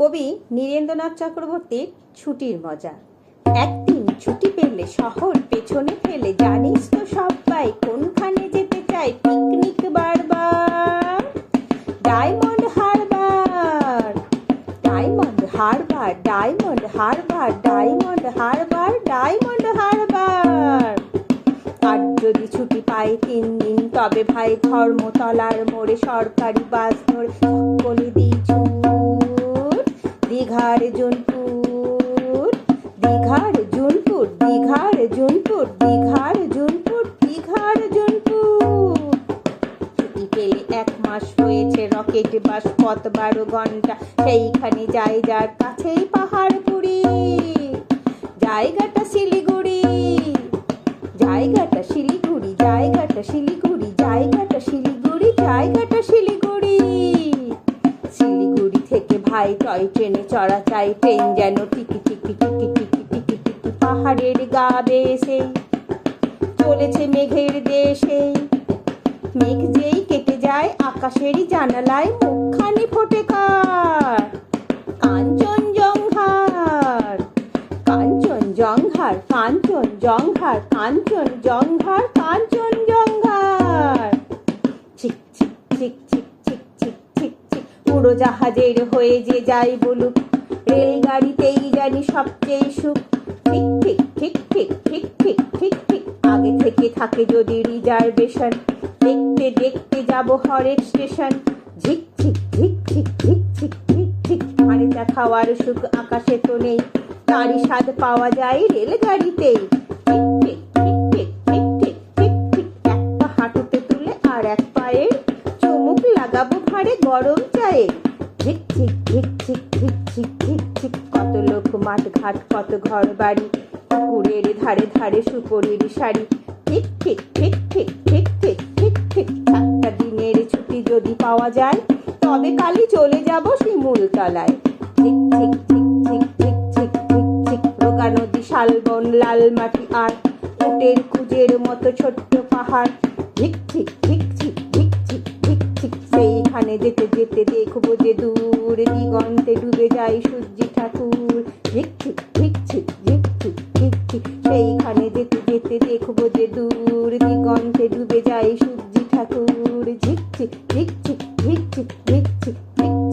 কবি নীরেন্দ্রনাথ চক্রবর্তীর ছুটির মজা। একদিন ছুটি পেলে শহর পেছনে ফেলে, জানিস তো সবাই কোনখানে যেতে চাই পিকনিক বারবার? Diamond harbour diamond harbour diamond harbour diamond harbour diamond harbour আর যদি ছুটি পাই তিন দিন তবে ভাই ধর্মতলার মোড়ে সরকারি বাস ধরে সকলে দিই। দীঘার জুনপুর দীঘার জুনপুর দীঘার জুনপুর দীঘার জুনপুর দীঘার জুনপুর। ছুটি পেলে এক মাস হয়েছে রকেট বাস, পথ বারো ঘণ্টা, সেইখানে যাই যার কাছেই পাহাড়পুরি জায়গাটা শিলিগুড়ি ভাই টয় ট্রেনে চড়া, চাই ট্রেন যেন টিকি টিকি টিকি টিকি টিকি টিকি পাহাড়ের গা বেসে চলেছে মেঘের দেশে। মেঘ যেই কেটে যায় আকাশেরই জানালায়, মুখখানি ফোটে কার? কাঞ্চন জংহার কাঞ্চন জংহার কাঞ্চন জংহার কাঞ্চন জংহার কাঞ্চন জংহার উড়োজাহাজের হয়ে যে যাই বলুক, রেলগাড়িতেই জানি সবচেয়ে সুখ। ঠিক ঠিক ঠিক ঠিক ঠিক ঠিক ঠিক ঠিক। আগে থেকে থাকে যদি রিজার্ভেশন। দেখতে দেখতে যাব হরেক স্টেশন। ঝিক ঝিক ঝিক ঝিক ঝিক ঝিক ঝিক ঝিক। চা খাওয়ার সুখ আকাশে তো নেই। তারই স্বাদ পাওয়া যায় রেলগাড়িতেই। লাগাবো ভারে গরম চায়ে ঝিক ঝিক ঝিক ঝিক ঝিক ঝিক ঝিক ঝিক কত লোক মাঠ ঘাট কত ঘর বাড়ি পুকুরের ধারে ধারে সুপরির শাড়ি ঠিক ঠিক ঠিক ঠিক ঠিক ঠিক ঠিক ঠিক সাতটা দিনের ছুটি যদি পাওয়া যায় তবে কালই চলে যাব শিমুল তলায় ঠিক ঠিক ঠিক ঠিক ঠিক ঠিক ঠিক ঠিক রোগা নদী শালবন লাল মাটি আর উটের কুজের মতো ছোট্ট পাহাড় ঠিক ঠিক ঝিক যেতে যেতে দেখব যে দূর দিগন্তে ডুবে যায় সূর্যি ঠাকুর। ঝিকঝিক ঝিকঝিক ঝিকঝিক ঝিকঝিক সেইখানে যেতে যেতে দেখব যে দূর দিগন্তে ডুবে যায় সূর্যি ঠাকুর। ঝিকঝিক ঝিকঝিক ঝিকঝিক ঝিকঝিক ঝিক